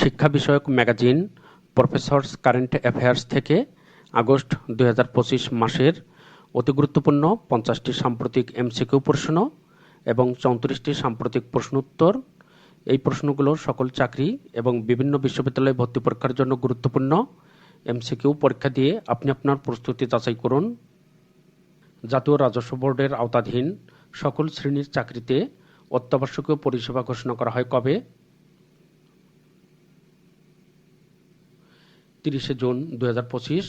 শিক্ষা বিষয়ক magazine professor's current affairs থেকে আগস্ট দুই হাজার পঁচিশ মাসের অতি গুরুত্বপূর্ণ পঞ্চাশটি সাম্প্রতিক এমসিকিউ প্রশ্ন এবং চৌত্রিশটি সাম্প্রতিক প্রশ্ন উত্তর এই প্রশ্নগুলো সকল চাকরি এবং বিভিন্ন বিশ্ববিদ্যালয়ে ভর্তি পরীক্ষার জন্য গুরুত্বপূর্ণ। এমসিকিউ পরীক্ষা দিয়ে আপনি আপনার প্রস্তুতি যাচাই করুন। জাতীয় রাজস্ব বোর্ডের আওতাধীন সকল শ্রেণির চাকরিতে অত্যাবশ্যকীয় পরিষেবা ঘোষণা করা হয় কবে? তিরিশে জুন দুই হাজার পঁচিশ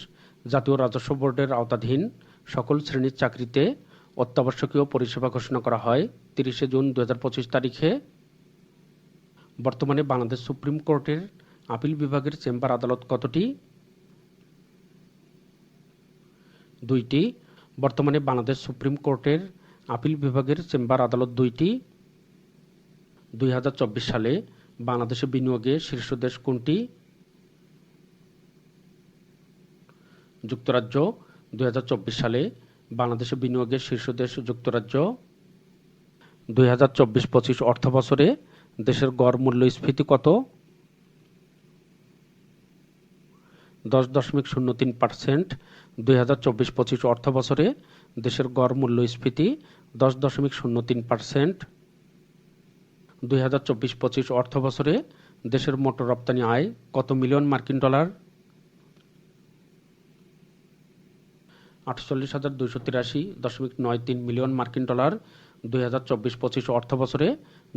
জাতীয় রাজস্ব বোর্ডের আওতাধীন সকল শ্রেণির চাকরিতে অত্যাবশ্যকীয় পরিষেবা ঘোষণা করা হয় তিরিশে জুন দুই হাজার পঁচিশ তারিখে। বর্তমানে বাংলাদেশ সুপ্রিম কোর্টের আপিল বিভাগের চেম্বার আদালত কতটি? দুইটি। বর্তমানে বাংলাদেশ সুপ্রিম কোর্টের আপিল বিভাগের চেম্বার আদালত দুইটি। দুই হাজার চব্বিশ সালে বাংলাদেশে বিনিয়োগে শীর্ষ দেশ কোনটি? যুক্তরাজ্য, দুই হাজার চব্বিশ সালে বাংলাদেশে বিনিয়োগের শীর্ষ দেশ যুক্তরাজ্য। দুই হাজার চব্বিশ পঁচিশ অর্থ বছরে দেশের গড় মূল্যস্ফীতি কত? দশ দশমিক শূন্য তিন পার্সেন্ট। দুই হাজার চব্বিশ পঁচিশ অর্থ বছরে দেশের গড় মূল্যস্ফীতি দশ দশমিক শূন্য তিন পার্সেন্ট। দুই হাজার চব্বিশ পঁচিশ অর্থ বছরে দেশের মোটর রপ্তানি আয় কত মিলিয়ন মার্কিন ডলার? আটচল্লিশ হাজার দুইশো তিরাশি দশমিক নয় তিন মিলিয়ন মার্কিন ডলার, দুই হাজার চব্বিশ পঁচিশ অর্থ বছরে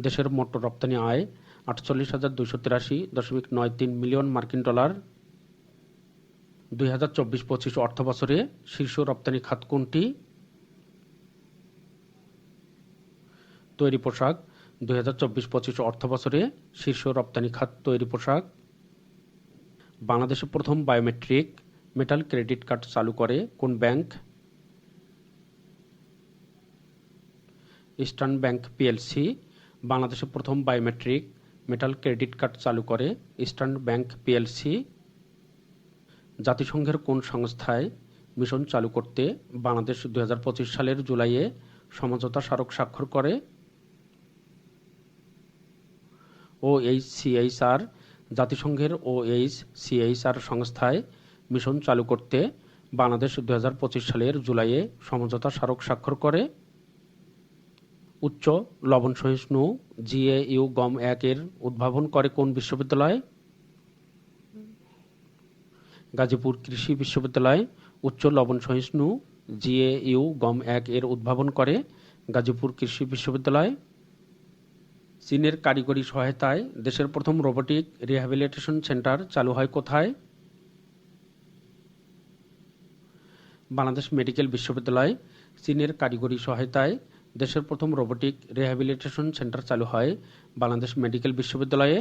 দেশের মোট রপ্তানি আয় আটচল্লিশ হাজার দুইশো তিরাশি দশমিক নয় তিন মিলিয়ন মার্কিন ডলার, দুই হাজার চব্বিশ পঁচিশ অর্থ বছরে শীর্ষ রপ্তানি খাত কোনটি? তৈরি পোশাক, দুই হাজার চব্বিশ পঁচিশ অর্থ বছরে শীর্ষ রপ্তানি খাত তৈরি পোশাক। বাংলাদেশে প্রথম বায়োমেট্রিক মেটাল ক্রেডিট কার্ড চালু করে, কোন ব্যাংক ইস্টার্ন ব্যাংক পিএলসি বাংলাদেশে প্রথম বায়োমেট্রিক মেটাল ক্রেডিট কার্ড চালু করে ইস্টার্ন ব্যাংক পিএলসি জাতিসংঘের কোন সংস্থায় মিশন চালু করতে বাংলাদেশ দু হাজার পঁচিশ সালের জুলাইয়ে সমঝোতা স্মারক স্বাক্ষর করে? O H C H R জাতিসংঘের O H C H R সংস্থায় মিশন চালু করতে বাংলাদেশ দু হাজার পঁচিশ সালের জুলাইয়ে সমঝোতা স্মারক স্বাক্ষর করে। উচ্চ লবণ সহিষ্ণু জিএ ইউ গম এক এর উদ্ভাবন করে কোন বিশ্ববিদ্যালয়? গাজীপুর কৃষি বিশ্ববিদ্যালয়। উচ্চ লবণ সহিষ্ণু জিএ ইউ গম এক এর উদ্ভাবন করে গাজীপুর কৃষি বিশ্ববিদ্যালয়। চীনের কারিগরি সহায়তায় দেশের প্রথম রোবোটিক রিহ্যাবিলিটেশন সেন্টার চালু হয় কোথায়? বাংলাদেশ মেডিকেল বিশ্ববিদ্যালয় চীনের কারিগরি সহায়তায় দেশের প্রথম রোবোটিক রিহ্যাবিলিটেশন সেন্টার চালু হয় বাংলাদেশ মেডিকেল বিশ্ববিদ্যালয়ে।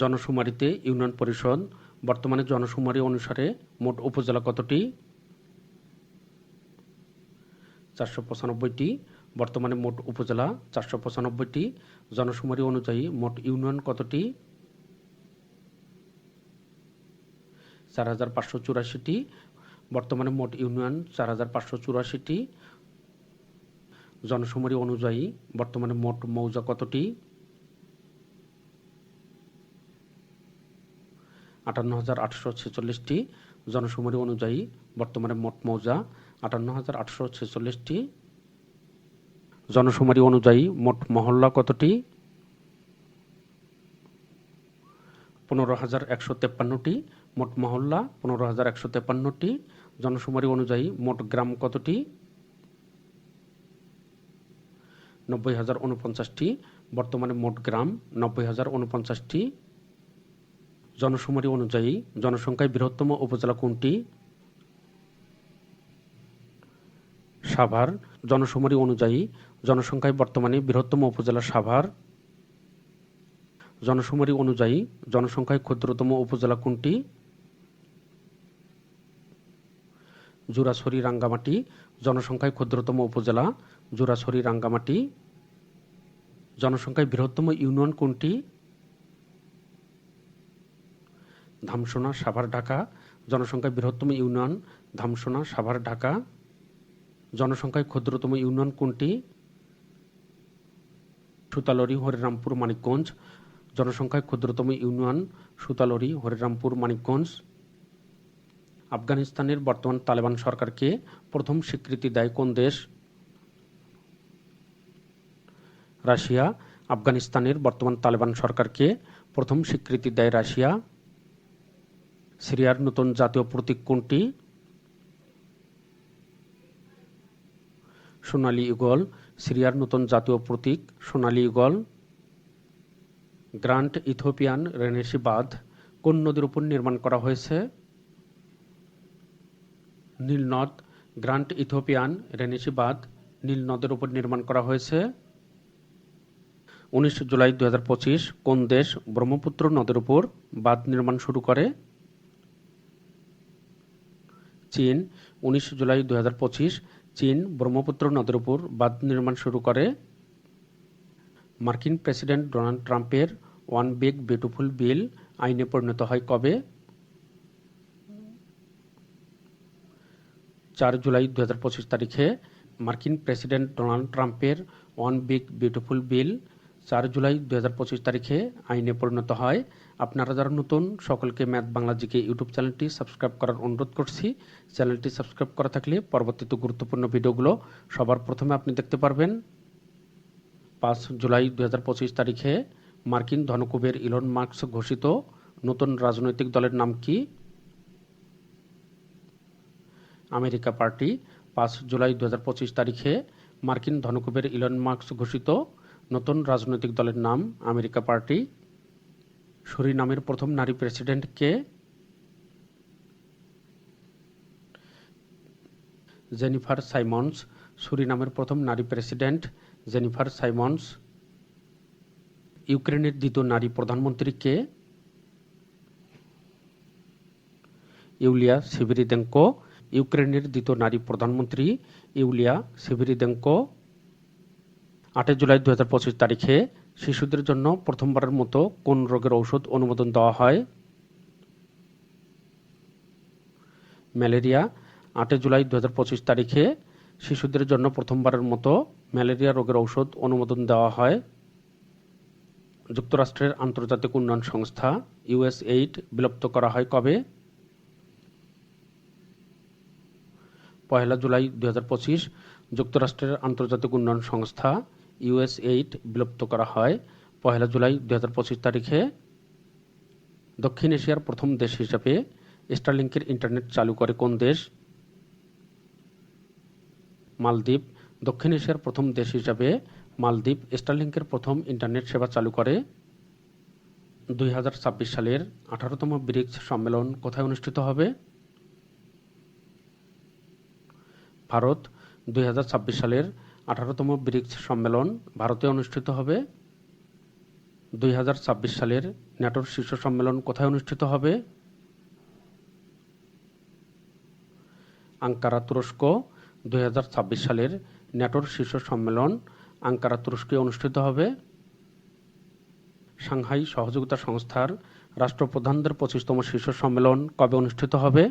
জনশুমারিতে ইউনিয়ন পরিষদ, বর্তমানে জনশুমারি অনুসারে মোট উপজেলা কতটি? চারশো পঁচানব্বইটি, বর্তমানে মোট উপজেলা চারশো পঁচানব্বইটি জনশুমারি অনুযায়ী মোট ইউনিয়ন কতটি? চার হাজার পাঁচশো চুরাশিটি বর্তমানে মোট ইউনিয়ন চার হাজার পাঁচশো চুরাশিটি। জনশুমারি অনুযায়ী বর্তমানে মোট মৌজা কতটি? আটান্ন হাজার আটশো ছেচল্লিশটি। জনশুমারি অনুযায়ী বর্তমানে মোট মৌজা আটান্ন হাজার আটশো ছেচল্লিশটি। জনশুমারি অনুযায়ী মোট মহল্লা কতটি? পনেরো হাজার একশো তেপ্পান্নটি। মোট মহল্লা পনেরো হাজার একশো তেপ্পান্নটি। জনশুমারি অনুযায়ী মোট গ্রাম কতটি? নব্বই হাজার উনপঞ্চাশটি বর্তমানে মোট গ্রাম নব্বই হাজার উনপঞ্চাশটি জনশুমারি অনুযায়ী জনসংখ্যায় বৃহত্তম উপজেলা কোনটি? সাভার। জনশুমারি অনুযায়ী জনসংখ্যায় বর্তমানে বৃহত্তম উপজেলা সাভার। জনশুমারি অনুযায়ী জনসংখ্যায় ক্ষুদ্রতম উপজেলা কোনটি? জুরাছড়ি রাঙ্গামাটি, জনসংখ্যায় ক্ষুদ্রতম উপজেলা জুরাছড়ি রাঙ্গামাটি, জনসংখ্যায় বৃহত্তম ইউনিয়ন কোনটি? ধামসোনা, সাভার, ঢাকা। জনসংখ্যায় বৃহত্তম ইউনিয়ন ধামসোনা, সাভার, ঢাকা। জনসংখ্যায় ক্ষুদ্রতম ইউনিয়ন কোনটি? সুতালরি, হরিরামপুর, মানিকগঞ্জ। জনসংখ্যায় ক্ষুদ্রতম ইউনিয়ন সুতালরি, হরিরামপুর, মানিকগঞ্জ। আফগানিস্তানের বর্তমান তালেবান সরকারকে প্রথম স্বীকৃতি দেয় কোন দেশ? রাশিয়া। আফগানিস্তানের বর্তমান তালেবান সরকারকে প্রথম স্বীকৃতি দেয় রাশিয়া। সিরিয়ার নতুন জাতীয় প্রতীক কোনটি? সোনালী ইগল সিরিয়ার নতুন জাতীয় প্রতীক সোনালী ইগল গ্রান্ট ইথোপিয়ান রেনেসি বাঁধ কোন নদীর উপর নির্মাণ করা হয়েছে? নীলনদ গ্রান্ট ইথোপিয়ান রেনেসি বাঁধ নীল নদের উপর নির্মাণ করা হয়েছে। উনিশ জুলাই দু হাজার পঁচিশ, কোন দেশ ব্রহ্মপুত্র নদের উপর বাঁধ নির্মাণ শুরু করে? চীন, উনিশ জুলাই দু হাজার পঁচিশ, চীন ব্রহ্মপুত্র নদের উপর বাঁধ নির্মাণ শুরু করে। মার্কিন প্রেসিডেন্ট ডোনাল্ড ট্রাম্পের ওয়ান বিগ বিউটিফুল বিল আইনে পরিণত হয় কবে? চার জুলাই দু পঁচিশ তারিখে মার্কিন প্রেসিডেন্ট ডোনাল্ড ট্রাম্পের ওয়ান বিগ বিউটিফুল বিল চার জুলাই দু পঁচিশ তারিখে আইনে পরিণত হয়। আপনারা যারা নতুন, সকলকে ম্যাথ বাংলা জিকে ইউটিউব চ্যানেলটি সাবস্ক্রাইব করার অনুরোধ করছি। চ্যানেলটি সাবস্ক্রাইব করা থাকলে পরবর্তীতে গুরুত্বপূর্ণ ভিডিওগুলো সবার প্রথমে আপনি দেখতে পারবেন। পাঁচ জুলাই দু পঁচিশ তারিখে মার্কিন ধনকুবের ইলন মার্কস ঘোষিত নতুন রাজনৈতিক দলের নাম কি? আমেরিকা পার্টি পাঁচ জুলাই দু হাজার পঁচিশ তারিখে মার্কিন ধনকুবের ইলন মার্কস ঘোষিত নতুন রাজনৈতিক দলের নাম আমেরিকা পার্টি। নামের প্রথম নারী প্রেসিডেন্ট কে? Jennifer Simons. নামের প্রথম নারী প্রেসিডেন্ট জেনিফার সাইমন্স। ইউক্রেনের দ্বিতীয় নারী প্রধানমন্ত্রী কে? ইউলিয়া সিভিরিদেঙ্কো ইউক্রেনের দ্বিতীয় নারী প্রধানমন্ত্রী ইউলিয়া সিভিরিদেঙ্কো আটই জুলাই দু পঁচিশ তারিখে শিশুদের জন্য প্রথমবারের মতো কোন রোগের ঔষধ অনুমোদন দেওয়া হয়? ম্যালেরিয়া, আটই জুলাই দু পঁচিশ তারিখে শিশুদের জন্য প্রথমবারের মতো ম্যালেরিয়া রোগের ঔষধ অনুমোদন দেওয়া হয়। যুক্তরাষ্ট্রের আন্তর্জাতিক উন্নয়ন সংস্থা ইউএসএইড বিলুপ্ত করা হয় কবে? পয়লা জুলাই দুই হাজার পঁচিশ, যুক্তরাষ্ট্রের আন্তর্জাতিক উন্নয়ন সংস্থা ইউএসএইড বিলুপ্ত করা হয়। পয়লা জুলাই দুই হাজার পঁচিশ তারিখে দক্ষিণ এশিয়ার প্রথম দেশ হিসাবে স্টারলিংকের ইন্টারনেট চালু করে কোন দেশ? মালদ্বীপ। দক্ষিণ এশিয়ার প্রথম দেশ হিসাবে মালদ্বীপ স্টারলিংকের প্রথম ইন্টারনেট সেবা চালু করে। দুই হাজার ছাব্বিশ সালের আঠারোতম ব্রিক্স সম্মেলন কোথায় অনুষ্ঠিত হবে? ভারত দুই হাজার ছাব্বিশ সালের আঠারোতম ব্রিক্স সম্মেলন ভারতে অনুষ্ঠিত হবে। দুই হাজার ছাব্বিশ সালের ন্যাটোর শীর্ষ সম্মেলন কোথায় অনুষ্ঠিত হবে? আঙ্কারা তুরস্ক। দুই হাজার ছাব্বিশ সালের ন্যাটোর শীর্ষ সম্মেলন আঙ্কারা তুরস্কে অনুষ্ঠিত হবে। সাংহাই সহযোগিতা সংস্থার রাষ্ট্রপ্রধানদের পঁচিশতম শীর্ষ সম্মেলন কবে অনুষ্ঠিত হবে?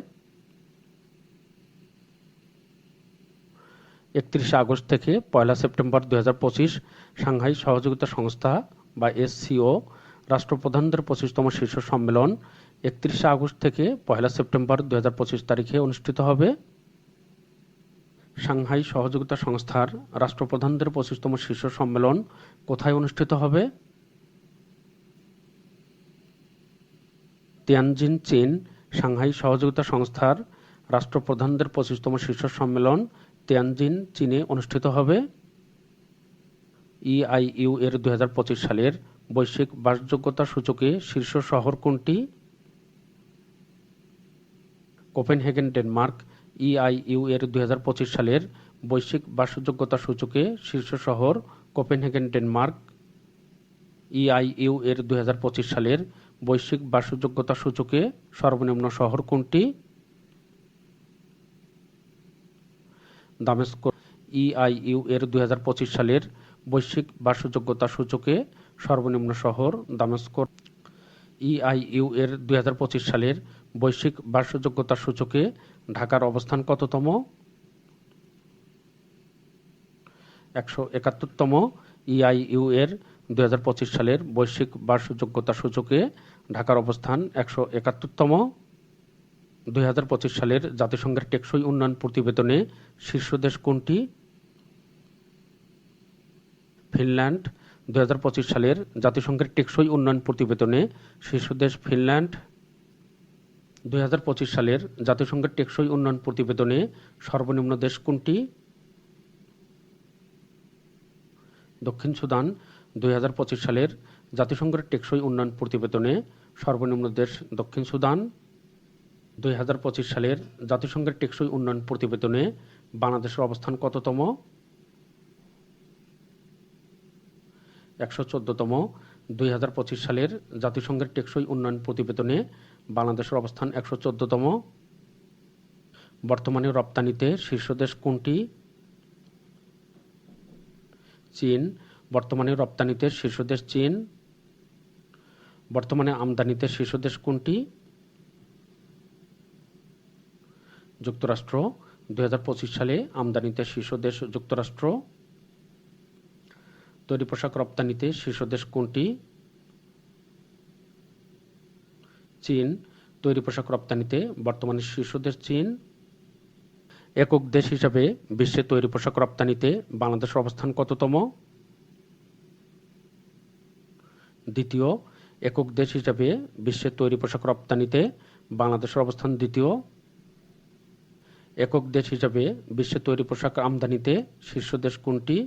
একত্রিশে আগস্ট থেকে পয়লা সেপ্টেম্বর দুহাজার পঁচিশ সাংহাই সহযোগিতা সংস্থা বা এসসিও রাষ্ট্রপ্রধানদের পঁচিশতম শীর্ষ সম্মেলন একত্রিশে আগস্ট থেকে পয়লা সেপ্টেম্বর দু হাজার পঁচিশ তারিখে অনুষ্ঠিত হবে। সাংহাই সহযোগিতা সংস্থার রাষ্ট্রপ্রধানদের পঁচিশতম শীর্ষ সম্মেলন কোথায় অনুষ্ঠিত হবে? তিয়ানজিন চীন সাংহাই সহযোগিতা সংস্থার রাষ্ট্রপ্রধানদের পঁচিশতম শীর্ষ সম্মেলন তিয়ানজিন চীনে অনুষ্ঠিত হবে। ইআইইউ এর দুই হাজার পঁচিশ সালের বৈশ্বিক বাসযোগ্যতা সূচকে শীর্ষ শহর কোনটি? Copenhagen, Denmark. ইআইইউ এর দুই হাজার পঁচিশ সালের বৈশ্বিক বাসযোগ্যতা সূচকে শীর্ষ শহর কোপেনহেগেন, ডেনমার্ক। ইআইইউ এর দুই হাজার পঁচিশ সালের বৈশ্বিক বাসযোগ্যতা সূচকে সর্বনিম্ন শহর কোনটি? দামেস্ক ইআইইউ এর দুই হাজার পঁচিশ সালের বৈশ্বিক বাসযোগ্যতা সূচকে সর্বনিম্ন শহর দামেস্ক। ইআইইউ এর দুই হাজার পঁচিশ সালের বৈশ্বিক বাসযোগ্যতা সূচকে ঢাকার অবস্থান কততম? একশো একাত্তরতম ইআইইউ এর দুই হাজার পঁচিশ সালের বৈশ্বিক বাসযোগ্যতা সূচকে ঢাকার অবস্থান একশো একাত্তরতম। দুই হাজার পঁচিশ সালের জাতিসংঘের টেকসই উন্নয়ন প্রতিবেদনে শীর্ষ দেশ কোনটি? ফিনল্যান্ড। দুই হাজার পঁচিশ সালের জাতিসংঘের টেকসই উন্নয়ন প্রতিবেদনে শীর্ষ দেশ ফিনল্যান্ড। দুই হাজার পঁচিশ সালের জাতিসংঘের টেকসই উন্নয়ন প্রতিবেদনে সর্বনিম্ন দেশ কোনটি? দক্ষিণ সুদান। দুই হাজার পঁচিশ সালের জাতিসংঘের টেকসই উন্নয়ন প্রতিবেদনে সর্বনিম্ন দেশ দক্ষিণ সুদান। দুই হাজার পঁচিশ সালের জাতিসংঘের টেকসই উন্নয়ন প্রতিবেদনে বাংলাদেশের অবস্থান কততম? একশো চোদ্দতম। দুই হাজার পঁচিশ সালের জাতিসংঘের টেকসই উন্নয়ন প্রতিবেদনে বাংলাদেশের অবস্থান একশো চোদ্দতম। বর্তমানে রপ্তানিতে শীর্ষ দেশ কোনটি? চীন। বর্তমানে রপ্তানিতে শীর্ষ দেশ চীন। বর্তমানে আমদানিতে শীর্ষ দেশ কোনটি? যুক্তরাষ্ট্র, দুই হাজার পঁচিশ সালে আমদানিতে শীর্ষ দেশ যুক্তরাষ্ট্র। তৈরি পোশাক রপ্তানিতে শীর্ষ দেশ কোনটি? চীন। তৈরি পোশাক রপ্তানিতে বর্তমানে শীর্ষ দেশ চীন। একক দেশ হিসাবে বিশ্বে তৈরি পোশাক রপ্তানিতে বাংলাদেশের অবস্থান কততম? দ্বিতীয়, একক দেশ হিসাবে বিশ্বে তৈরি পোশাক রপ্তানিতে বাংলাদেশের অবস্থান দ্বিতীয়। একক দেশ হিসাবে বিশ্বে তৈরি পোশাক আমদানিতে শীর্ষ দেশ কোনটি?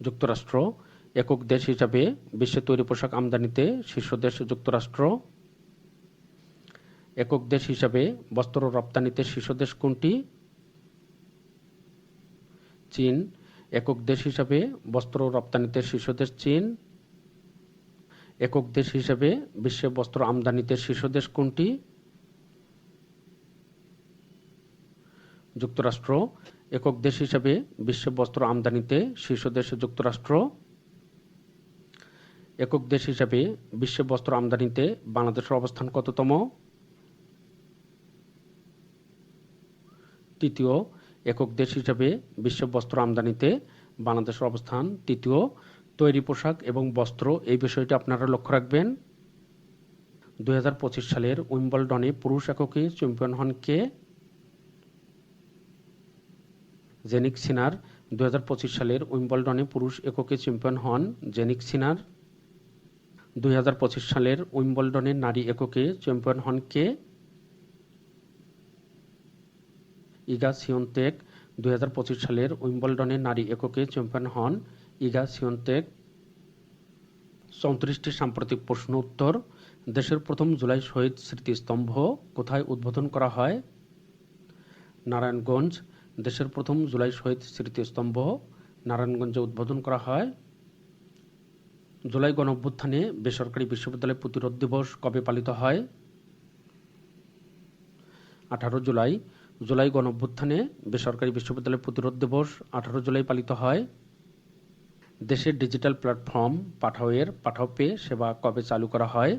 যুক্তরাষ্ট্র। একক দেশ হিসাবে বিশ্বে তৈরি পোশাক আমদানিতে শীর্ষ দেশ যুক্তরাষ্ট্র। একক দেশ হিসাবে বস্ত্র রপ্তানিতে শীর্ষ দেশ কোনটি? চীন। একক দেশ হিসাবে বস্ত্র রপ্তানিতে শীর্ষ দেশ চীন। একক দেশ হিসাবে বিশ্বে বস্ত্র আমদানিতে শীর্ষ দেশ কোনটি? যুক্তরাষ্ট্র, একক দেশ হিসাবে বিশ্ব বস্ত্র আমদানিতে শীর্ষ দেশ যুক্তরাষ্ট্র, একক দেশ হিসাবে বিশ্ব বস্ত্র আমদানিতে বাংলাদেশের অবস্থান কততম? তৃতীয়, একক দেশ হিসাবে বিশ্ব বস্ত্র আমদানিতে বাংলাদেশের অবস্থান তৃতীয়, তৈরি পোশাক এবং বস্ত্র এই বিষয়টি আপনারা লক্ষ্য রাখবেন। দুই হাজার পঁচিশ সালের উইম্বলডনে পুরুষ এককে চ্যাম্পিয়ন হন কে? জেনিক সিনার দুই হাজার পঁচিশ সালের উইম্বলডনে পুরুষ এককে চ্যাম্পিয়ন হন জেনিক সিনার। দুই হাজার পঁচিশ সালের উইম্বলডনে নারী এককে চ্যাম্পিয়ন হন কে? ইগা সিয়ন্তেক দুই হাজার পঁচিশ সালের উইম্বলডনে নারী এককে চ্যাম্পিয়ন হন ইগা সিয়ন্তেক চৌত্রিশটি সাম্প্রতিক প্রশ্ন উত্তর। দেশের প্রথম জুলাই শহীদ স্মৃতিস্তম্ভ কোথায় উদ্বোধন করা হয়? নারায়ণগঞ্জ। দেশের প্রথম জুলাই শহীদ স্মৃতিস্তম্ভ নারায়ণগঞ্জে উদ্বোধন করা হয়। জুলাই গণঅভ্যুত্থানে বেসরকারি বিশ্ববিদ্যালয় প্রতিরোধ দিবস কবে পালিত হয়? আঠারো জুলাই। জুলাই গণঅভ্যুত্থানে বেসরকারি বিশ্ববিদ্যালয় প্রতিরোধ দিবস আঠারো জুলাই পালিত হয়। দেশের ডিজিটাল প্ল্যাটফর্ম পাঠাওয়ের পাঠাও পে সেবা কবে চালু করা হয়?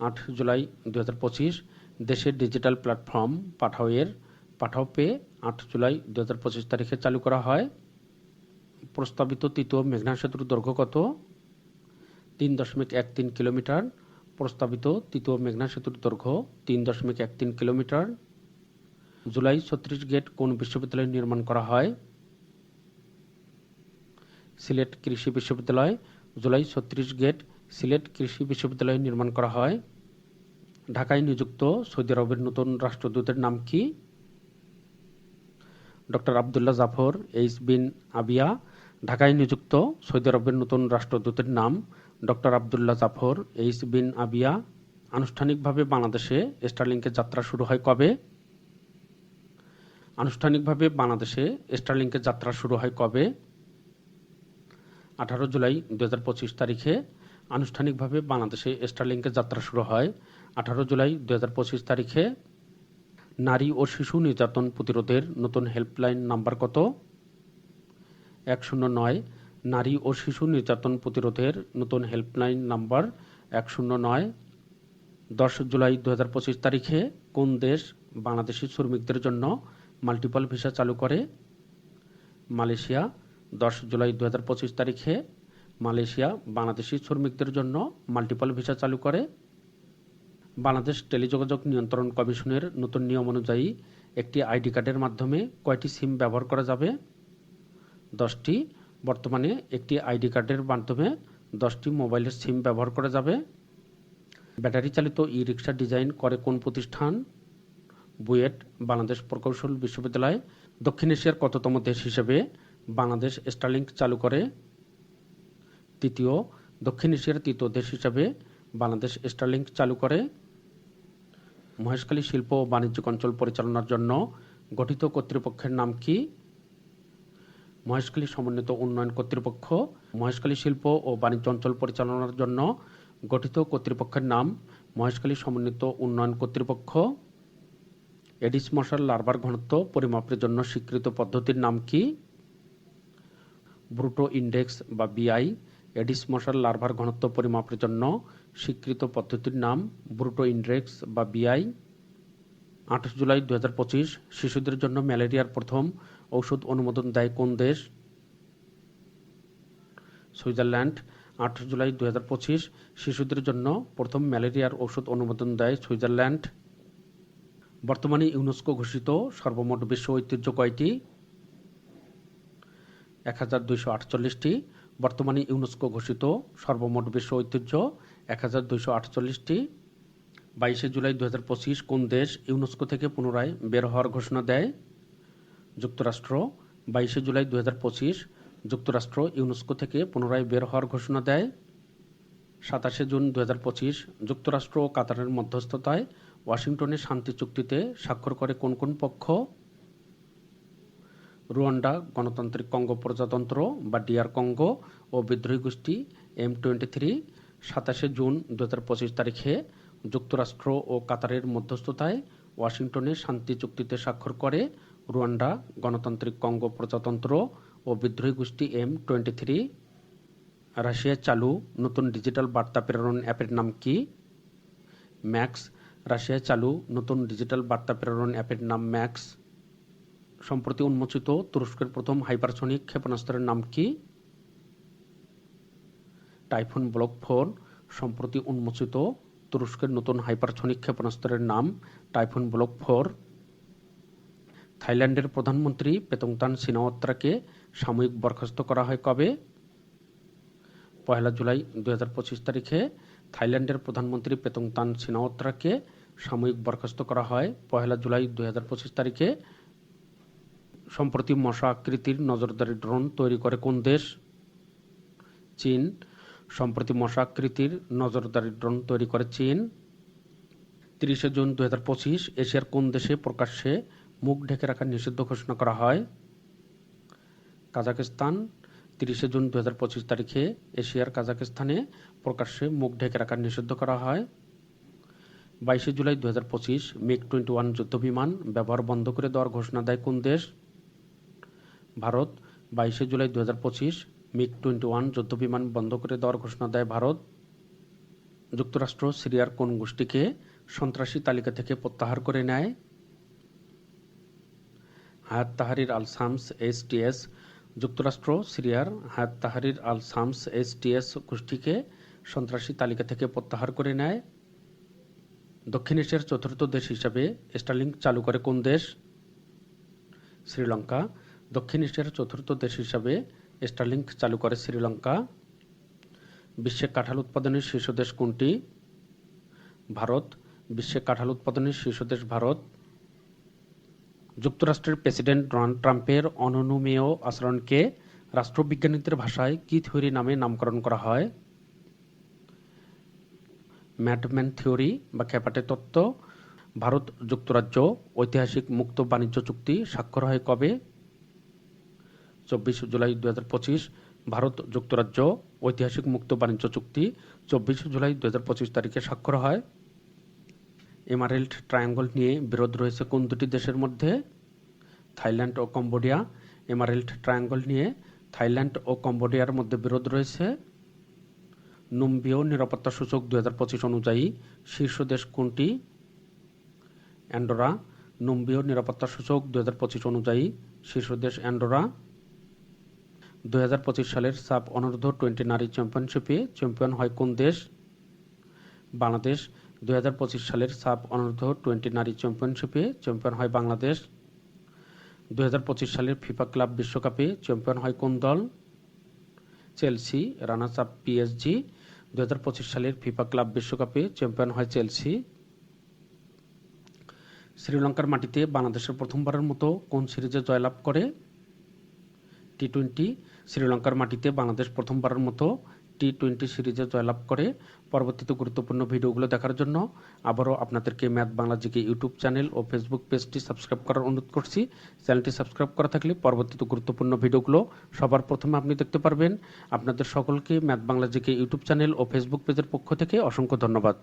আট জুলাই দু হাজার পঁচিশ। দেশের ডিজিটাল প্ল্যাটফর্ম পাঠাওয়ের পাঠাও পে আট জুলাই দু হাজার পঁচিশ তারিখে চালু করা হয়। প্রস্তাবিত তৃতীয় মেঘনা সেতুর দৈর্ঘ্য কত? তিন দশমিক এক তিন কিলোমিটার। প্রস্তাবিত তৃতীয় মেঘনা সেতুর দৈর্ঘ্য তিন দশমিক এক তিন কিলোমিটার। জুলাই ছত্রিশ গেট কোন বিশ্ববিদ্যালয়ে নির্মাণ করা হয়? সিলেট কৃষি বিশ্ববিদ্যালয়। জুলাই ছত্রিশ গেট সিলেট কৃষি বিশ্ববিদ্যালয়ে নির্মাণ করা হয়। ঢাকায় নিযুক্ত সৌদি আরবের নতুন রাষ্ট্রদূতের নাম কি? Doctor Abdullah Jafar, H bin Abia, ঢাকায় নিযুক্ত সৌদি আরবের নতুন রাষ্ট্রদূতের নাম doctor Abdullah Jafar, H bin Abia. আনুষ্ঠানিকভাবে বাংলাদেশে স্টারলিংকের যাত্রা শুরু হয় কবে? আনুষ্ঠানিকভাবে বাংলাদেশে স্টারলিংকের যাত্রা শুরু হয় কবে? আঠারো জুলাই দু হাজার পঁচিশ তারিখে আনুষ্ঠানিকভাবে বাংলাদেশে স্টারলিংকের যাত্রা শুরু হয়। আঠারো জুলাই দু হাজার পঁচিশ তারিখে নারী ও শিশু নির্যাতন প্রতিরোধের নতুন হেল্পলাইন নাম্বার কত? এক শূন্য নয়, নারী ও শিশু নির্যাতন প্রতিরোধের নতুন হেল্পলাইন নাম্বার এক শূন্য নয়। দশ জুলাই দু হাজার পঁচিশ তারিখে কোন দেশ বাংলাদেশি শ্রমিকদের জন্য মাল্টিপল ভিসা চালু করে? মালয়েশিয়া, দশ জুলাই দু হাজার পঁচিশ তারিখে মালয়েশিয়া বাংলাদেশি শ্রমিকদের জন্য মাল্টিপল ভিসা চালু করে। বাংলাদেশ টেলিযোগাযোগ নিয়ন্ত্রণ কমিশনের নতুন নিয়ম অনুযায়ী একটি আইডি কার্ডের মাধ্যমে কয়টি সিম ব্যবহার করা যাবে? দশটি। বর্তমানে একটি আইডি কার্ডের মাধ্যমে দশটি মোবাইলের সিম ব্যবহার করা যাবে। ব্যাটারি চালিত ই রিক্সা ডিজাইন করে কোন প্রতিষ্ঠান? বুয়েট, বাংলাদেশ প্রকৌশল বিশ্ববিদ্যালয়, দক্ষিণ এশিয়ার কততম দেশ হিসেবে বাংলাদেশ স্টারলিংক চালু করে? তৃতীয়, দক্ষিণ এশিয়ার তৃতীয় দেশ হিসাবে বাংলাদেশ স্টারলিংক চালু করে। মহেশখালী শিল্প ও বাণিজ্যিক অঞ্চল পরিচালনার জন্য গঠিত কর্তৃপক্ষের নাম কি? মহেশখালী সমন্বিত উন্নয়ন কর্তৃপক্ষ, মহেশখালী শিল্প ও বাণিজ্য অঞ্চল পরিচালনার জন্য গঠিত কর্তৃপক্ষের নাম মহেশখালী সমন্বিত উন্নয়ন কর্তৃপক্ষ। এডিস মশার লার্ভার ঘনত্ব পরিমাপের জন্য স্বীকৃত পদ্ধতির নাম কি? ব্রুটো ইন্ডেক্স বা বিআই, এডিস মশার লার্ভার ঘনত্ব পরিমাপের জন্য স্বীকৃত পদ্ধতির নাম ব্রুটো ইন্ডেক্স বা বিআই। আঠাশ জুলাই দু হাজার পঁচিশ, শিশুদের জন্য ম্যালেরিয়ার প্রথম ঔষধ অনুমোদন দেয় কোন দেশ? সুইজারল্যান্ড। আঠাশ জুলাই দু হাজার পঁচিশ, শিশুদের জন্য প্রথম ম্যালেরিয়ার ঔষধ অনুমোদন দেয় সুইজারল্যান্ড। বর্তমানে ইউনেস্কো ঘোষিত সর্বমোট বিশ্ব ঐতিহ্য কয়টি? এক হাজার দুইশো আটচল্লিশটি। বর্তমানে ইউনেস্কো ঘোষিত সর্বমোট বিশ্ব ঐতিহ্য এক হাজার দুইশো আটচল্লিশটি। বাইশে জুলাই দু হাজার পঁচিশ কোন দেশ ইউনেস্কো থেকে পুনরায় বের হওয়ার ঘোষণা দেয়? যুক্তরাষ্ট্র। বাইশে জুলাই দু হাজার পঁচিশ যুক্তরাষ্ট্র ইউনেস্কো থেকে পুনরায় বের হওয়ার ঘোষণা দেয়। সাতাশে জুন দু হাজার পঁচিশ যুক্তরাষ্ট্র ও কাতারের মধ্যস্থতায় ওয়াশিংটনে শান্তি চুক্তিতে স্বাক্ষর করে কোন কোন পক্ষ? রুয়ান্ডা, গণতান্ত্রিক কঙ্গো প্রজাতন্ত্র বা ডিআর কঙ্গো ও বিদ্রোহী গোষ্ঠী এম টোয়েন্টি থ্রি সাতাশে জুন দু হাজার পঁচিশ তারিখে যুক্তরাষ্ট্র ও কাতারের মধ্যস্থতায় ওয়াশিংটনে শান্তি চুক্তিতে স্বাক্ষর করে রুয়ান্ডা গণতান্ত্রিক কঙ্গো প্রজাতন্ত্র ও বিদ্রোহী গোষ্ঠী এম টোয়েন্টি থ্রি। রাশিয়ায় চালু নতুন ডিজিটাল বার্তা প্রেরণ অ্যাপের নাম কি? ম্যাক্স। রাশিয়ায় চালু নতুন ডিজিটাল বার্তা প্রেরণ অ্যাপের নাম ম্যাক্স। সম্প্রতি উন্মোচিত তুরস্কের প্রথম হাইপারসনিক ক্ষেপণাস্ত্রের নাম কি? টাইফুন ব্লক ফোর সম্প্রতি উন্মোচিত তুরস্কের নতুন হাইপারসনিক ক্ষেপণাস্ত্রের নাম টাইফুন ব্লক ফোর। থাইল্যান্ডের প্রধানমন্ত্রী পেতংতান সিনাওয়াত্রাকে সাময়িক বরখাস্ত করা হয় কবে? পয়লা জুলাই দুহাজার পঁচিশ তারিখে থাইল্যান্ডের প্রধানমন্ত্রী পেতংতান সিনাওয়াত্রাকে সাময়িক বরখাস্ত করা হয়। পয়লা জুলাই দুই হাজার পঁচিশ তারিখে সম্প্রতি মশা আকৃতির নজরদারি ড্রোন তৈরি করে কোন দেশ? চীন। সম্প্রতি মশাকৃতির নজরদারি ড্রোন তৈরি করে চীন। তিরিশে জুন দু হাজার পঁচিশ এশিয়ার কোন দেশে প্রকাশ্যে মুখ ঢেকে রাখার নিষিদ্ধ ঘোষণা করা হয়? কাজাকিস্তান, তিরিশে জুন দু হাজার পঁচিশ তারিখে এশিয়ার কাজাকিস্তানে প্রকাশ্যে মুখ ঢেকে রাখার নিষিদ্ধ করা হয়। বাইশে জুলাই দু হাজার পঁচিশ মিগ টোয়েন্টি ওয়ান যুদ্ধবিমান ব্যবহার বন্ধ করে দেওয়ার ঘোষণা দেয় কোন দেশ? ভারত, বাইশে জুলাই দু হাজার পঁচিশ মিগ টোয়েন্টি ওয়ান যুদ্ধবিমান বন্ধ করে দেওয়ার ঘোষণা দেয় ভারত। যুক্তরাষ্ট্র সিরিয়ার কোন গোষ্ঠীকে সন্ত্রাসী তালিকা থেকে প্রত্যাহার করে নেয়? হায়াত তাহারির আল সামস এসটিএস যুক্তরাষ্ট্র সিরিয়ার হায়াত তাহারির আল সামস এসটিএস গোষ্ঠীকে সন্ত্রাসী তালিকা থেকে প্রত্যাহার করে নেয়। দক্ষিণ এশিয়ার চতুর্থ দেশ হিসাবে স্টারলিংক চালু করে কোন দেশ? শ্রীলঙ্কা। দক্ষিণ এশিয়ার চতুর্থ দেশ হিসাবে স্টারলিংক চালু করে শ্রীলঙ্কা। বিশ্বে কাঁঠাল উৎপাদনের শীর্ষ দেশ কোনটি? ভারত। বিশ্বে কাঁঠাল উৎপাদনের শীর্ষ দেশ ভারত। যুক্তরাষ্ট্রের প্রেসিডেন্ট ডোনাল্ড ট্রাম্পের অননুমেয় আচরণকে রাষ্ট্রবিজ্ঞানীদের ভাষায় কি থিওরি নামে নামকরণ করা হয়। ম্যাডম্যান থিওরি বা ক্যাপাটে তত্ত্ব। ভারত যুক্তরাজ্য ঐতিহাসিক মুক্ত বাণিজ্য চুক্তি স্বাক্ষর হয় কবে? চব্বিশ জুলাই দু হাজার পঁচিশ, ভারত যুক্তরাজ্য, ঐতিহাসিক মুক্ত বাণিজ্য চুক্তি চব্বিশ জুলাই দু হাজার পঁচিশ তারিখে স্বাক্ষর হয়। এমারেল্ড ট্রায়াঙ্গল নিয়ে বিরোধ রয়েছে কোন দুটি দেশের মধ্যে? থাইল্যান্ড ও কম্বোডিয়া। এমারেল্ড ট্রায়াঙ্গল নিয়ে থাইল্যান্ড ও কম্বোডিয়ার মধ্যে বিরোধ রয়েছে। নুম্বিও নিরাপত্তা সূচক দু হাজার পঁচিশ অনুযায়ী শীর্ষ দেশ কোনটি? অ্যান্ডোরা। নুম্বিও নিরাপত্তা সূচক দু হাজার পঁচিশ অনুযায়ী শীর্ষ দেশ অ্যান্ডোরা। দুই হাজার পঁচিশ সালের সাব অনূর্ধ্ব টোয়েন্টি নারী চ্যাম্পিয়নশিপে চ্যাম্পিয়ন হয় কোন দেশ? বাংলাদেশ। দু হাজার পঁচিশ সালের সাব অনূর্ধ্ব টোয়েন্টি নারী চ্যাম্পিয়নশিপে চ্যাম্পিয়ন হয় বাংলাদেশ। দু হাজার পঁচিশ সালের ফিফা ক্লাব বিশ্বকাপে চ্যাম্পিয়ন হয় কোন দল? Chelsea, runners up PSG. দুই হাজার পঁচিশ সালের ফিফা ক্লাব বিশ্বকাপে চ্যাম্পিয়ন হয় চেলসি। শ্রীলঙ্কার মাটিতে বাংলাদেশের প্রথমবারের মতো কোন সিরিজে জয়লাভ করে? টি টোয়েন্টি শ্রীলঙ্কার মাটিতে বাংলাদেশ প্রথমবারের মতো টি টোয়েন্টি সিরিজে জয়লাভ করে। পরবর্তীতে গুরুত্বপূর্ণ ভিডিওগুলো দেখার জন্য আবারও আপনাদেরকে math Bangla GK YouTube channel ও ফেসবুক পেজটি সাবস্ক্রাইব করার অনুরোধ করছি। চ্যানেলটি সাবস্ক্রাইব করা থাকলে পরবর্তীতে গুরুত্বপূর্ণ ভিডিওগুলো সবার প্রথমে আপনি দেখতে পারবেন। আপনাদের সকলকে math Bangla GK YouTube channel ও ফেসবুক পেজের পক্ষ থেকে অসংখ্য ধন্যবাদ।